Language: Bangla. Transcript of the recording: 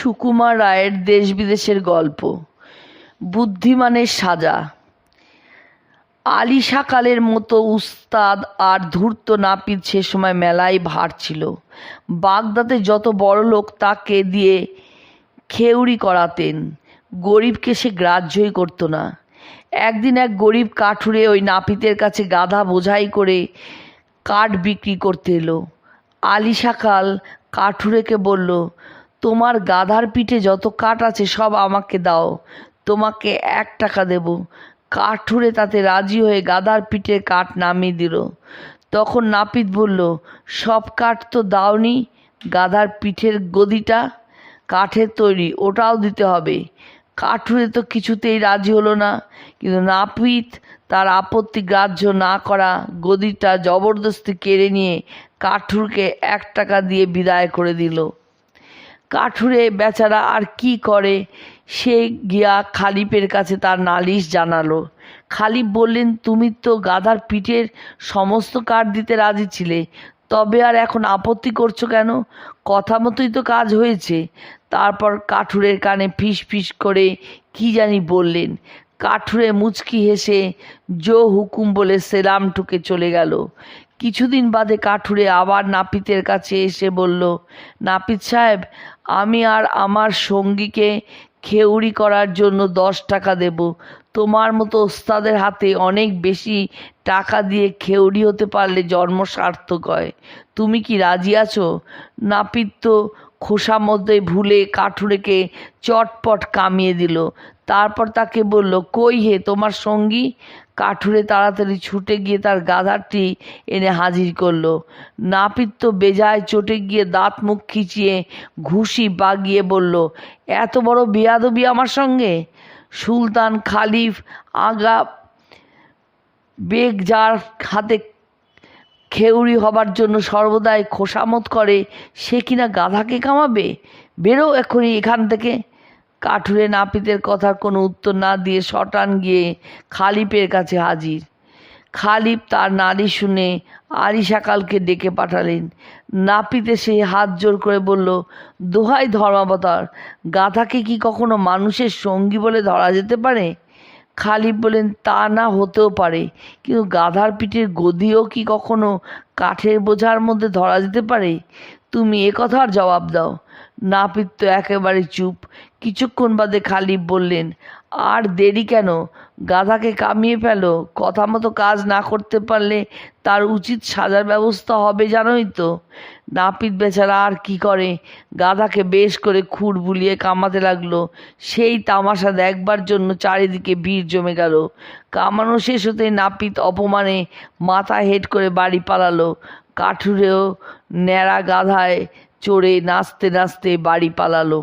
সুকুমার রায়ের দেশ বিদেশের গল্প। বুদ্ধিমানের সাজা। আলি সাকালের মতো উস্তাদ আর ধূর্ত নাপিত সে সময় মেলায় ভার ছিল। বাগদাতে যত বড় লোক তাকে দিয়ে খেউড়ি করাতেন। গরিবকে সে গ্রাহ্যই করতো না। একদিন এক গরিব কাঠুরে ওই নাপিতের কাছে গাধা বোঝাই করে কাঠ বিক্রি করতে এলো। আলি সাকাল কাঠুরেকে বলল তোমার গাধার পিঠে যত কাঠ আছে সব আমাকে দাও। তোমাকে এক টাকা দেব। কাঠুরে তাতে রাজি হয়ে গাধার পিঠে কাঠ নামিয়ে দিল। তখন নাপিত বলল, সব কাঠ তো দাওনি, গাধার পিঠের গদিটা কাঠের তৈরি, ওটাও দিতে হবে। কাঠুরে তো কিছুতেই রাজি হলো না, কিন্তু নাপিত তার আপত্তি গ্রাহ্য না করা গদিটা জবরদস্তি কেড়ে নিয়ে কাঠুরকে এক টাকা দিয়ে বিদায় করে দিল। কাঠুরে বেচারা আর কি করে? সে গিয়া খালিপের কাছে তার নালিশ জানালো। খালিপ বললেন, তুমি তো গাধার পিঠের সমস্ত কাঠ দিতে রাজি ছিলে, তবে আর এখন আপত্তি করছ কেন? কথা মতোই তো কাজ হয়েছে। তারপর কাঠুরের কানে ফিস ফিস করে কি জানি বললেন। কাঠুরে মুচকি হেসে জো হুকুম বলে সেলাম ঠুকে চলে গেল। কিছুদিন বাদে কাঠুরে আবার নাপিতের কাছে এসে বলল, নাপিত সাহেব, আমি আর আমার সঙ্গীকে খেউড়ি করার জন্য দশ টাকা দেব। তোমার মতো ওস্তাদের হাতে অনেক বেশি টাকা দিয়ে খেউড়ি হতে পারলে জন্ম সার্থক হয়। তুমি কি রাজি আছো? নাপিত তো খোসা মধ্যে ভুলে কাঠুরেকে চটপট কামিয়ে দিল। তারপর তাকে বলল, কই হে তোমার সঙ্গী? কাঠুরে তাড়াতাড়ি ছুটে গিয়ে তার গাধারটি এনে হাজির করল। নাপিত তো বেজায় চটে গিয়ে দাঁত মুখ খিচিয়ে ঘুষি বাগিয়ে বলল, এত বড় বিয়াদবি আমার সঙ্গে? সুলতান খালিফ আগা বেগ যার হাতে খেউড়ি হবার জন্য সর্বদাই খোসামত করে, সে কিনা গাধাকে কামাবে? বেরো এখনই এখান থেকে। কাঠুরে নাপিতের কথার কোনো উত্তর না দিয়ে শটান গিয়ে খালিপের কাছে হাজির। খালিপ তার নারী শুনে আরি সাকালকে ডেকে পাঠালেন। নাপিতে সে হাত জোর করে বলল, দোহাই ধর্মাবতার, গাধাকে কি কখনো মানুষের সঙ্গী বলে ধরা যেতে পারে? খালিপ বলেন তা না হতেও পারে, কিন্তু গাধার পিঠের গদিও কি কখনো কাঠের বোঝার মধ্যে ধরা যেতে পারে? তুমি এ কথার জবাব দাও। নাপিত তো একেবারে চুপ। কিছুক্ষণ বাদে খালিপ বললেন, আর দেরি কেন? গাধাকে কামিয়ে ফেলো। কথা মতো কাজ না করতে পারলে তার উচিত সাজার ব্যবস্থা হবে, জানোই তো। নাপিত বেচারা আর কি করে? গাধাকে বেশ করে খুর বুলিয়ে কামাতে লাগল। সেই তামাশা দেখবার জন্য চারিদিকে ভিড় জমে গেল। কামানো শেষ হতেই নাপিত অপমানে মাথা হেট করে বাড়ি পালালো। কাঠুরেও ন্যাড়া গাধায় চড়ে নাচতে নাচতে বাড়ি পালালো।